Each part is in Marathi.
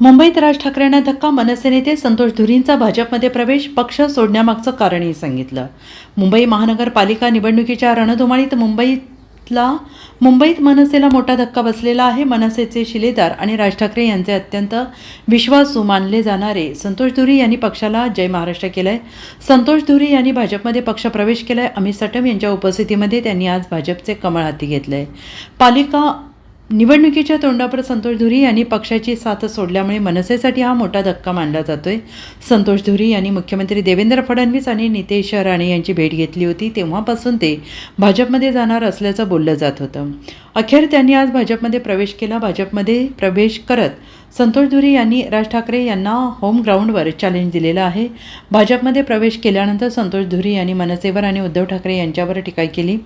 मुंबईत राज ठाकरेंना धक्का मनसे नेते संतोष धुरींचा भाजपमध्ये प्रवेश पक्ष सोडण्यामागचं कारणही सांगितलं. मुंबई महानगरपालिका निवडणुकीच्या रणधुमाळीत मुंबईतला मुंबईत मनसेला मोठा धक्का बसलेला आहे. मनसेचे शिलेदार आणि राज ठाकरे यांचे अत्यंत विश्वासू मानले जाणारे संतोष धुरी यांनी पक्षाला जय महाराष्ट्र केलंय. संतोष धुरी यांनी भाजपमध्ये पक्ष प्रवेश केलाय. अमित सटम यांच्या उपस्थितीमध्ये त्यांनी आज भाजपचे कमळ हाती घेतलंय. पालिका निवडणुकीच्या तोंडावर संतोष धुरी यांनी पक्षाची साथ सोडल्यामुळे मनसेसाठी हा मोठा धक्का मानला जातोय. संतोष धुरी यांनी मुख्यमंत्री देवेंद्र फडणवीस आणि नितेश राणे यांची भेट घेतली होती. तेव्हापासून ते भाजपमध्ये जाणार असल्याचं बोललं जात होतं. अखेर त्यांनी आज भाजपमध्ये प्रवेश केला. भाजपमध्ये प्रवेश करत संतोष धुरी यांनी राज ठाकरे यांना होम ग्राउंडवर चॅलेंज दिलेलं आहे. भाजपमध्ये प्रवेश केल्यानंतर संतोष धुरी यांनी मनसेवर आणि उद्धव ठाकरे यांच्यावर टीका केली.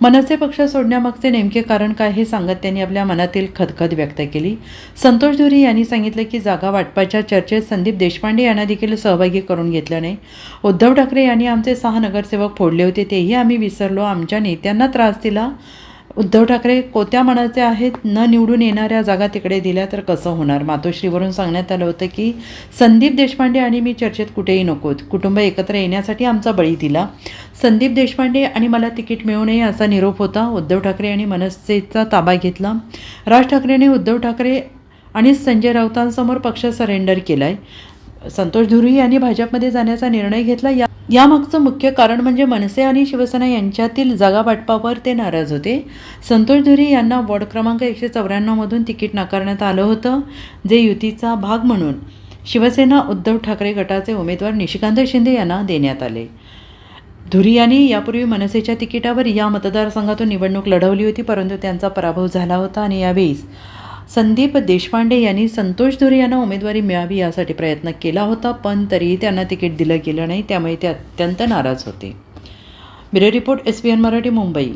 मनसे पक्ष सोडण्यामागचे नेमके कारण काय हे सांगत त्यांनी आपल्या मनातील खदखद व्यक्त केली. संतोष धुरी यांनी सांगितलं की जागा वाटपाच्या चर्चेत संदीप देशपांडे यांना देखील सहभागी करून घेतलं नाही उद्धव ठाकरे यांनी आमचे सहा नगरसेवक फोडले होते. तेही आम्ही विसरलो. आमच्या नेत्यांना त्रास दिला. उद्धव ठाकरे कोत्या मनाचे आहेत? न निवडून येणाऱ्या जागा तिकडे दिल्या तर कसं होणार? मातोश्रीवरून सांगण्यात आलं होतं की संदीप देशपांडे आणि मी चर्चेत कुठेही नकोत कुटुंब एकत्र येण्यासाठी आमचा बळी दिला. संदीप देशपांडे आणि मला तिकीट मिळू नये असा निरोप होता. उद्धव ठाकरे आणि मनसेचा ताबा घेतला. राज ठाकरेने उद्धव ठाकरे आणि संजय राऊतांसमोर पक्ष सरेंडर केला आहे संतोष धुरी यांनी भाजपमध्ये जाण्याचा निर्णय घेतला. या यामागचं मुख्य कारण म्हणजे मनसे आणि शिवसेना यांच्यातील जागावाटपावर ते नाराज होते. संतोष धुरी यांना वॉर्ड क्रमांक एकशे चौऱ्याण्णवमधून तिकीट नाकारण्यात आलं होतं जे युतीचा भाग म्हणून. शिवसेना उद्धव ठाकरे गटाचे उमेदवार निशिकांत शिंदे यांना देण्यात आले. धुरी यांनी यापूर्वी मनसेच्या तिकिटावर या मतदारसंघातून निवडणूक लढवली होती परंतु त्यांचा पराभव झाला होता आणि यावेळी संदीप देशपांडे यांनी संतोष धुरे यांना उमेदवारी मिळावी यासाठी प्रयत्न केला होता पण तरीही त्यांना तिकीट दिलं गेलं नाही त्यामुळे ते अत्यंत नाराज होते. Bureau report S P N Marathi Mumbai.